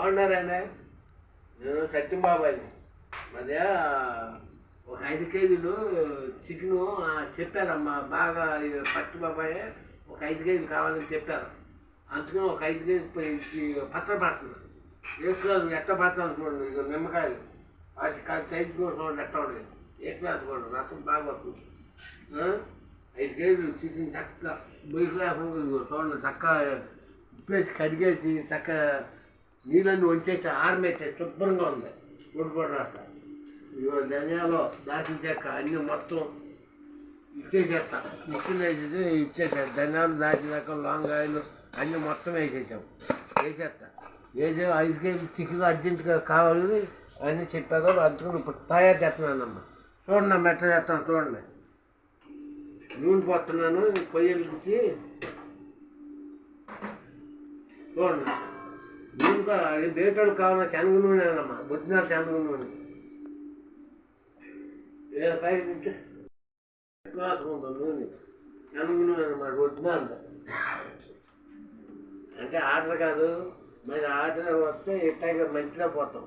బాగున్నారండి నేను సత్యం బాబాయ్. మధ్య ఒక ఐదు కేజీలు చికెను చెప్పారమ్మా బాగా పట్టు బాబాయ్ ఒక ఐదు కేజీలు కావాలని చెప్పారు. అందుకని ఒక ఐదు కేజీ పత్ర పడుతున్నాను ఏ క్లాస్ ఎట్ట పడతాను చూడండి ఇక నిమ్మకాయలు. అది కాదు సైజు కూడా చూడండి ఎట్ట ఉండదు ఏ క్లాస్ కూడా రసం బాగా వస్తుంది. ఐదు కేజీలు చికెన్ చక్కగా బొయ్యి లేకుండా చూడండి చక్కగా ఉప్పేసి కడిగేసి చక్కగా నీళ్ళని వంచేసి ఆరమేసి శుభ్రంగా ఉంది. ఉడిపోవడం అట్లా ధనియాలు దాచిన చెక్క అన్నీ మొత్తం ఇచ్చేసేస్తా. ముక్కలు వేసేసి ఇచ్చేసాను ధనియాలు దాచినాక లాంగ్ ఆయిల్ అన్నీ మొత్తం వేసేసాం. వేసేస్తా. ఏదో ఐదు కేజీలు చికెన్ అర్జెంటుగా కావాలి అని చెప్పారు. అందుకని ఇప్పుడు తయారు చేస్తున్నానమ్మా. చూడండి అమ్మ ఎట్లా చేస్తాను చూడండి. నూనె పోతున్నాను పొయ్యి చూడండి. నూనె అది బేటోళ్ళు కావాలన్నా శనగ నూనెనమ్మా బుద్ధినారు శనగ నూనె ఏ పైకి గ్లాస్ నూనె శనగ నూనె అన్నమాట బుద్ధినారు అంటే ఆర్డర్ కాదు మరి ఆర్డర్ వస్తే ఇట్టాగా మంచిగా పోతాం.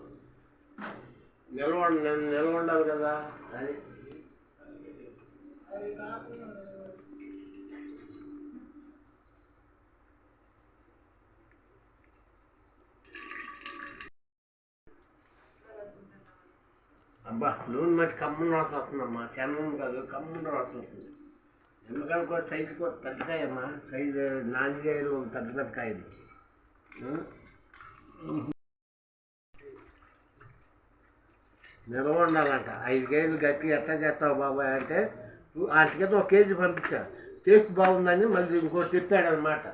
నిల్వ ఉండ- నిల్వ ఉండాలి కదా అది. అబ్బా నూనె మట్టి కమ్మున రాసి వస్తుందమ్మా చర్మం కాదు కమ్మున రాసి వస్తుంది నిమ్మకాయలు కూడా సైజు కూడా పెద్ద అమ్మా సైజు నాలుగైదు పెద్ద పెద్ద కాయలు. నిలవ నిల్వ ఉండాలంట ఐదు కేజీలు గట్టిగా ఎట్లా చేస్తావు బాబాయ్ అంటే అంతకైతే ఒక కేజీ పంపించా. టేస్ట్ బాగుందని మళ్ళీ ఇంకోటి చెప్పాడు అనమాట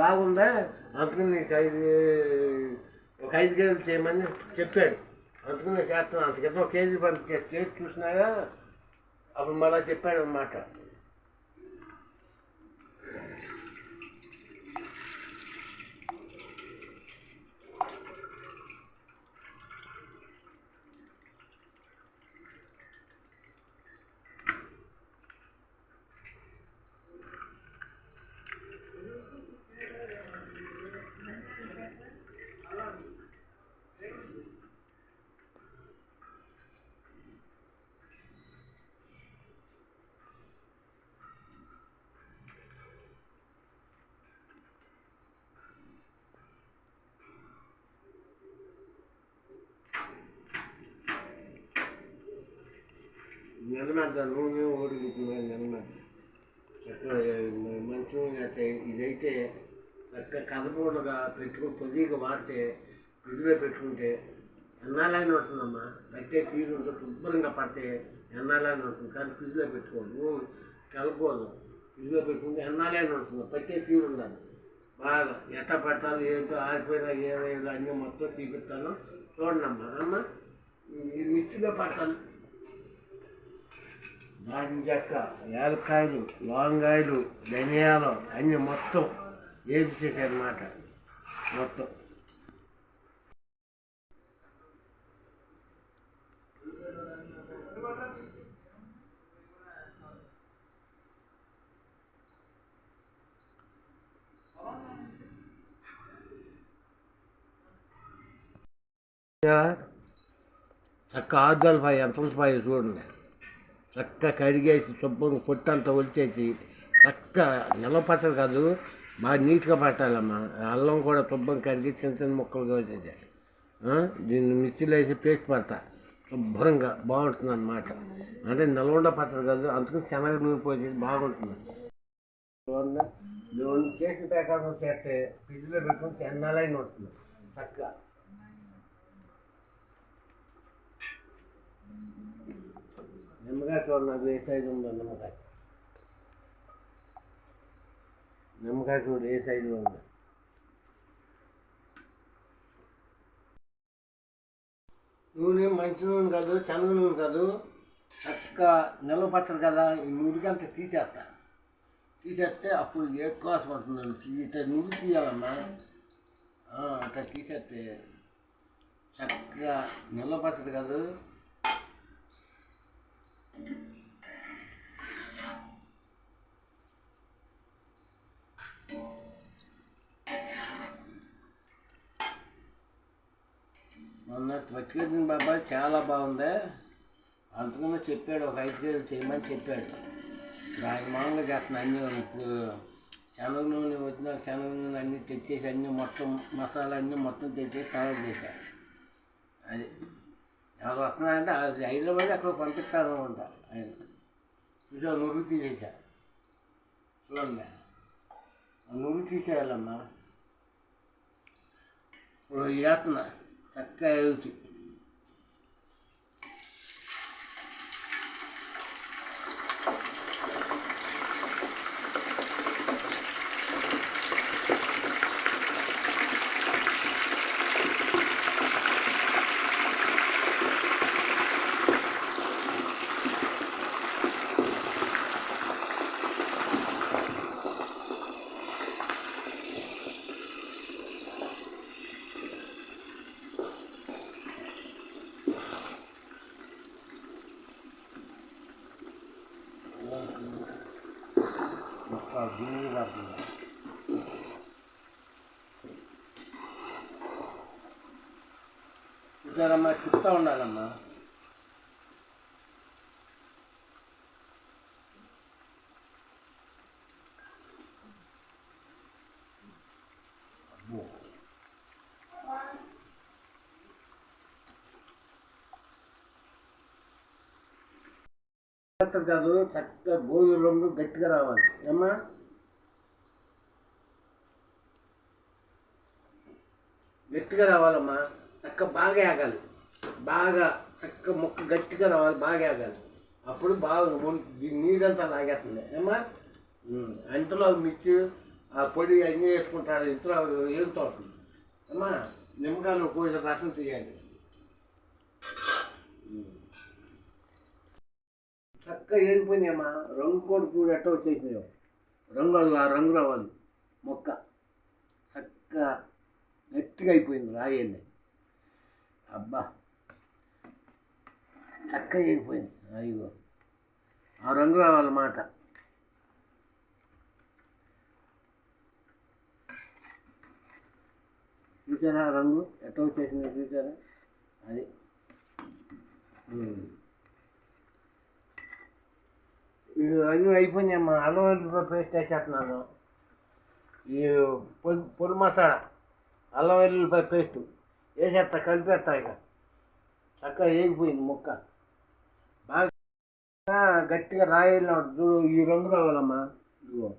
బాగుందా? అందుకని నీకు ఐదు ఒక ఐదు కేజీలు చేయమని చెప్పాడు. అందుకనే చేస్తున్నాను అంతకైతే ఒక కేజీ పంపించా టేస్ట్ చూసినాగా అప్పుడు మళ్ళీ చెప్పాడు అనమాట నెలమెద్ద నూనె ఓడిపోతున్నాయి నెలమెద్ద చక్కగా మంచి నూనె అయితే ఇదైతే చక్కగా కదపకుండా పెట్టుకుని కొద్దిగా వాడితే ఫ్రిడ్జ్లో పెట్టుకుంటే ఎన్నాళ్ళైనా ఉంటుందమ్మా పట్టే తీరు ఉంటే శుభ్రంగా పడితే ఎన్నాళ్ళైనా ఉంటుంది కానీ ఫ్రిడ్జ్లో పెట్టుకోండి నూనె కలపకూడదు ఫ్రిడ్జ్లో పెట్టుకుంటే ఎన్నాళ్ళైనా ఉంటుంది పట్టే తీరు ఉండాలి. బాగా ఎట్ట పట్టాలి ఏంటో ఆరిపోయినా ఏమైనా అన్నీ మొత్తం చూపిస్తాను చూడండి అమ్మా. అమ్మ మిర్చిలో మిక్సీలో పడతాను. దాని చెక్క యాలక్కాయలు లవంగాయలు ధనియాలు అన్నీ మొత్తం వేసేసారన్నమాట మొత్తం. చక్క ఆరు పాయ ఎంత పాయ చూడండి. చక్క కరిగేసి శుభ్రం పొట్టంతా ఒలిచేసి చక్క నిలపచ్చడు కాదు బాగా నీట్గా పట్టాలమ్మా. అల్లం కూడా శుభ్రం కరిగి చిన్న చిన్న ముక్కలుగా వచ్చేసి దీన్ని మిక్సీలో వేసి పేస్ట్ పడతా. శుభ్రంగా బాగుంటుంది అనమాట అంటే నిలవండ పచ్చడి కాదు అందుకని శనగ నూనె పోసి బాగుంటుంది. చూడండి దీన్ని చేసిన ప్రకారం చేస్తే ఫ్రిడ్జ్లో పెట్టుకుని ఎన్నాలైన ఉంటుంది చక్కగా. నిమ్మకాయ చూడండి అది ఏ సైజు ఉందో నిమ్మకాయ. నిమ్మకాయ చూడు ఏ సైజు ఉందో. నూనె మంచి నూనె కాదు చంద్ర నూనె కాదు. చక్క నిల్వ పచ్చడి కదా ఈ నుడికంతా తీసేస్తా. తీసేస్తే అప్పుడు ఏ కాసు పడుతుంది? ఇట్లా నుడి తీయాలమ్మా. అట్లా తీసేస్తే చక్కగా నిల్వ పచ్చడి కాదు. మొన్న పట్టుకెళ్ళిన బాబాయ్ చాలా బాగుంది. అందుకనే చెప్పాడు ఒక ఐదు కేజీలు చేయమని చెప్పాడు. దానికి మామూలుగా చేస్తున్నా అన్నీ ఇప్పుడు శనగ నూనె వచ్చిన శనగ నూనె అన్నీ తెచ్చేసి అన్నీ మొత్తం మసాలా అన్నీ మొత్తం తెచ్చేసి తయారు చేశాను అది ఎవరు వస్తున్నారంటే అది హైదరాబాద్ అక్కడ పంపిస్తారు అనమాట ఆయన చూసా నురుగు తీసేసా చూడండి ఆ నురుగు తీసేయాలమ్మా ఇప్పుడు వేస్తున్నా చక్కగా ఎగుతుంది మొత్తం గిన్నె పడుతుంది చూసారమ్మా చెప్తా ఉండాలమ్మా. కాదు చక్కగా గోధుమ రంగు గట్టిగా రావాలి. ఏమ్మా? గట్టిగా రావాలమ్మా. చక్క బాగా ఆగాలి బాగా చక్క మొక్క గట్టిగా రావాలి బాగా ఆగాలి అప్పుడు బాగా ఒం- నీరంతా లాగేస్తుంది. ఏమ్మా? ఇంతలో అంతలో మిర్చి ఆ పొడి అన్నీ వేసుకుంటారు ఇంతలో ఏగుతూ ఉంటుంది అమ్మా నిమ్మకాయలు కొంచెం రసం తీయాలి. చక్కగా ఏగిపోయినాయమ్మా రంగు కోడి కూడా ఎట్ట వచ్చేసినాయో. రంగు ఆ రంగు రావాలి. మొక్క. చక్కగా గట్టిగా అయిపోయింది రాయండి అబ్బా. చక్కగా అయిపోయింది అయ్యో. ఆ రంగు రావాలన్నమాట చూసారా ఆ రంగు? ఎట్ట వచ్చేసింది చూసారా? అది. అన్నీ అయిపోయినాయమ్మా. అల్లం పేస్ట్ వేసేస్తున్నాను. ఈ పొడి పొడి మసాలా. అల్లం వెల్లుల్లిపాయ పేస్ట్ వేసేస్తా కలిపేస్తా ఇక. చక్కగా వేగిపోయింది ముక్క. బాగా గట్టిగా రాయలు చూడు ఈ రంగు రావాలమ్మా. ఇదిగో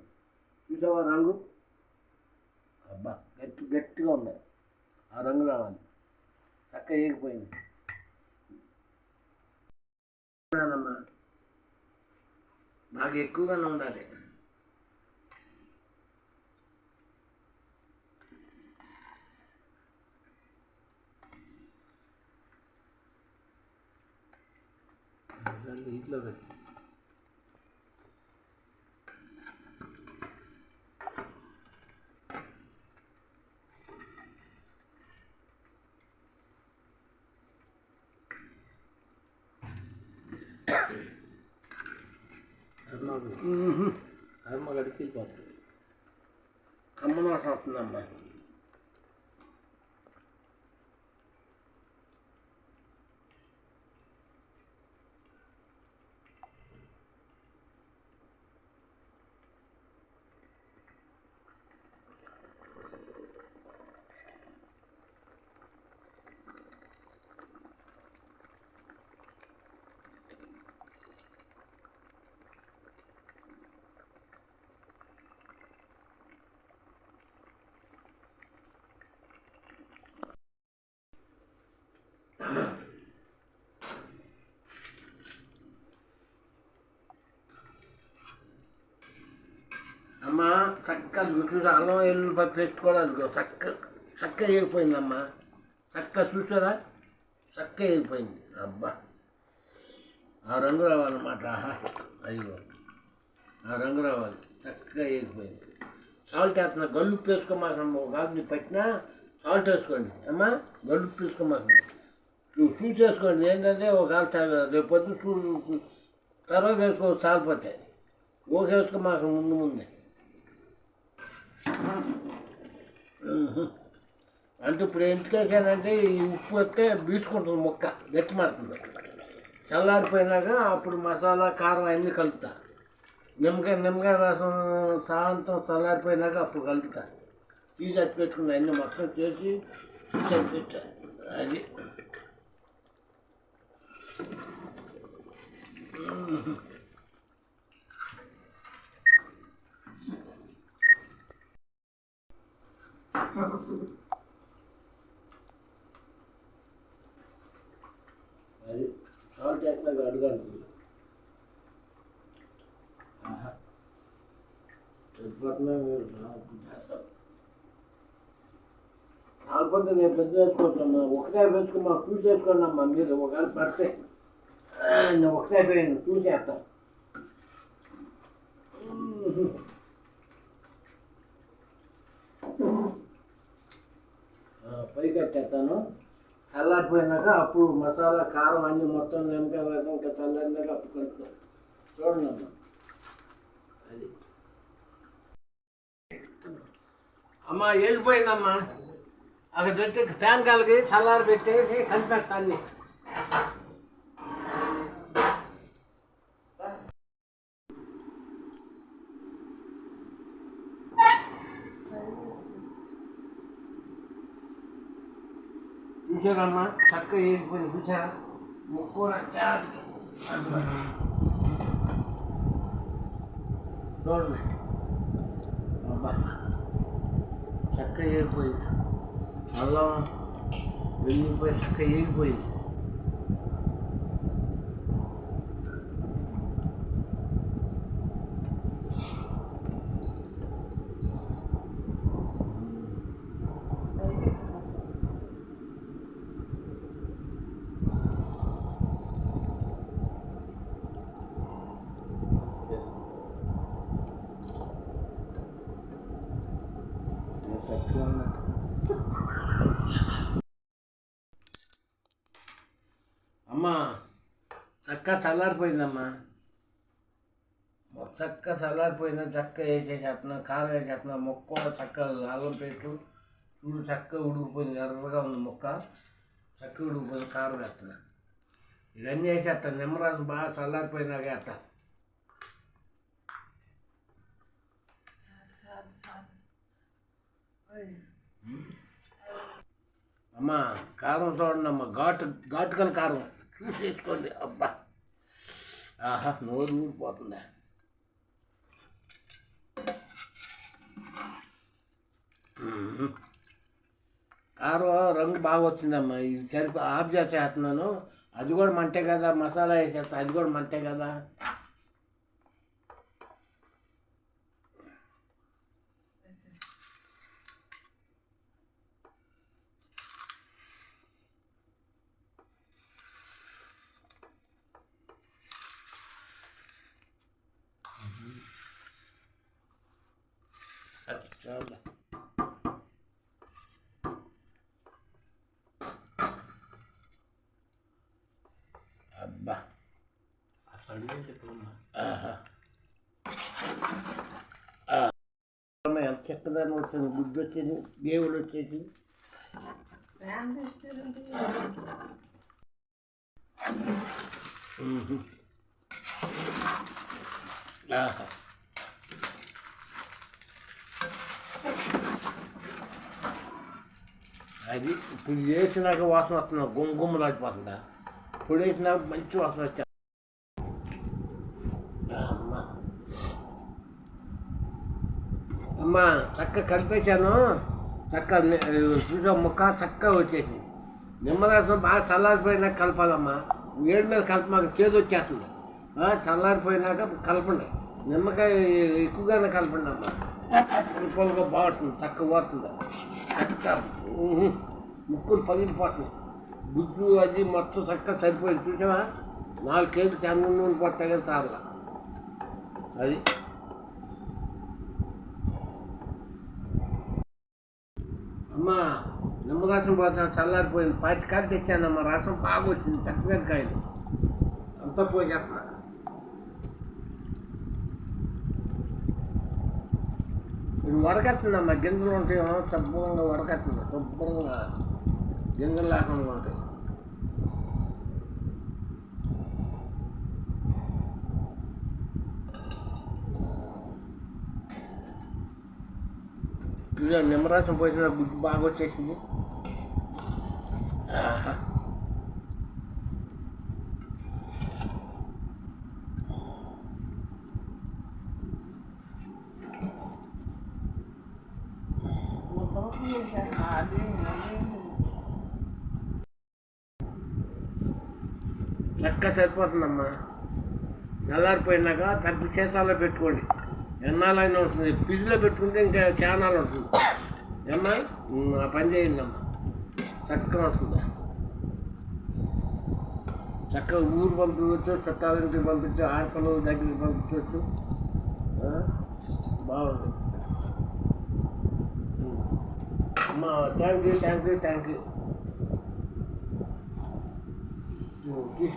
చూసావా రంగు? అబ్బా గట్టి గట్టిగా ఉంది. ఆ రంగు రావాలి. చక్కగా వేగిపోయింది. అమ్మా బాగా ఎక్కువగానే ఉండాలి. ఇంట్లో పెట్టి కర్మ గడికి వెళ్ళిపోతుంది కమ్మన వాసన వస్తుందమ్మా అమ్మా చక్కగా చూసి అన్నం ఎల్లు పెట్టుకోవడానికి చక్క చక్క వేగిపోయిందమ్మా. చక్క చూసారా? చక్క వేగిపోయింది. అబ్బా. ఆ రంగు రావాలన్నమాట. ఆహా. అయ్యో. ఆ రంగు రావాలి. చక్కగా వేగిపోయింది. సాల్ట్ వేస్తున్నా. గల్లు వేసుకోమాకండి ఒక పట్టినా సాల్ట్ వేసుకోండి. అమ్మా గల్లు వేసుకోమాకండి. నువ్వు చూసేసుకోండి ఏంటంటే ఒక గాలి రేపు పొద్దు చూ తర్వాత వేసుకో చాలిపోతాయి ఊకేసుకోమాక ముందు ముందే. అంటే ఇప్పుడు ఎందుకు ఈ ఉప్పు వస్తే బీసుకుంటుంది ముక్క గట్టి మాడుతుంది. చల్లారిపోయినాక అప్పుడు మసాలా కారం అన్నీ కలుపుతా. నిమ్మకాయ నిమ్మకాయ రసం సాయంత్రం చల్లారిపోయినాక అప్పుడు కలుపుతా. తీసి అట్టి పెట్టుకున్నా అన్నీ మొత్తం చేసి తీసి అట్టి పెట్టా అది అది సాల్ట్ వేసినాక అడుగంటుంది సరిపోతున్నా మీరు చేస్తాం. కాకపోతే నేను పెద్ద వేసుకుంటున్నా ఒకటే వేసుకున్నా చూసి అమ్మా మీరు ఒకవేళ పడితే. ఆ, నేను ఒకటే పోయాను చూసేస్తాం పెట్టేస్తాను. చల్లారిపోయినాక అప్పుడు మసాలా కారం అన్ని మొత్తం నిమ్మకాయ వేసాం ఇంకా చల్లారినాక అప్పుడు కలుపుతాం. చూడండి అమ్మా. అది. అమ్మ ఏగిపోయిందమ్మా. అక్కడ పెట్టి ఫ్యాన్ కాలకి చల్లారి పెట్టేసి కలిపేస్తా అన్ని చూసారమ్మా చక్క ఏగిపోయింది చూసారా ముక్కు చూడండి. అబ్బా. చక్క ఏగిపోయింది అల్లం వెళ్ళిపోయి చక్క ఏగిపోయింది చక్కగా ఉన్నట్టు అమ్మా చక్క చల్లారిపోయిందమ్మా చక్క చల్లారిపోయింది చక్క వేసేసేస్తున్నా కారం వేసేస్తున్నా మొక్క కూడా చక్క అల్లం పెట్టు చూడు చక్క ఉడికిపోయింది ఎర్రగా ఉంది మొక్క. చక్క ఉడికిపోయింది కారం వేస్తున్నా. ఇవన్నీ వేసేస్తాను నిమ్మరాజు బాగా చల్లారిపోయినాక వేస్తా అమ్మా కారం చూడండి అమ్మ ఘాటు ఘాటుకల కారం. చూసి వేసుకోండి అబ్బా. ఆహా నోరు ఊరిపోతుందా? మ్మ్. కారం రంగు బాగా వచ్చిందమ్మా. ఇది సరిపో ఆఫ్ చేసేస్తున్నాను. అది కూడా మంటే కదా మసాలా వేసేస్తా అది కూడా మంటే కదా చాలా అబ్బా అసలు చెప్పుకున్నా ఆహా. ఆ. అమ్మ, ఎంత చక్కదాన్ని వచ్చింది గుడ్డు వచ్చింది దేవుడు వచ్చేసి మ్మ్. ఆహా. అది ఇప్పుడు వేసినాక వాసన వస్తున్నా గుమ్మ గుమ్మలాడిపోతుందా ఇప్పుడు వేసినాక మంచి వాసన వచ్చా అమ్మ చక్క కలిపేశాను. చక్క చూసా ముక్క చక్కగా వచ్చేసింది. నిమ్మరసం బాగా చల్లారిపోయినాక కలపాలమ్మా. వేడి మీద కలపమాక చేదు వచ్చేస్తుంది. చల్లారిపోయినాక కలపండి. నిమ్మకాయ ఎక్కువగానే కలపండి అమ్మ. పులుపులుగా బాగుంటుంది చక్క పోతుంది చక్క ముక్కులు పగిలిపోతుంది గుజ్జు అది మొత్తం చక్క సరిపోయింది. చూసావా? నాలుగు కేజీలు చంద్ర నూనె పట్టాగా చాలు. అది అమ్మా నిమ్మరసం పోసిన చల్లారిపోయింది. పాతి కాయలు తెచ్చానమ్మా రసం బాగా వచ్చింది పెద్ద పెద్ద కాయలు. అంతా పోసేస్తున్నా. ఇది వడకట్టిందమ్మా గింజలు ఉంటాయేమో శుభ్రంగా వడకట్టింది శుభ్రంగా గింజలు లేకుండా ఉంటాయి. ఇదిగో నిమ్మరసం పోసిన గుడ్డు బాగా వచ్చేసింది. లెక్క సరిపోతుందమ్మా. చల్లారిపోయినాక పెద్ద సీసాలో పెట్టుకోండి. ఎన్నాళ్ళైనా ఉంటుంది. ఫ్రిడ్జ్లో పెట్టుకుంటే ఇంకా చానాలు ఉంటుంది. ఏమ్మా? ఆ పని చేయండి అమ్మా. చక్కగా ఉంటుంది. చక్కగా ఊరు పంపించవచ్చు చుట్టాలింటికి పంపించు ఆడపిల్లల దగ్గరికి పంపించవచ్చు. బాగుంది. అమ్మా thank you thank you thank you okay.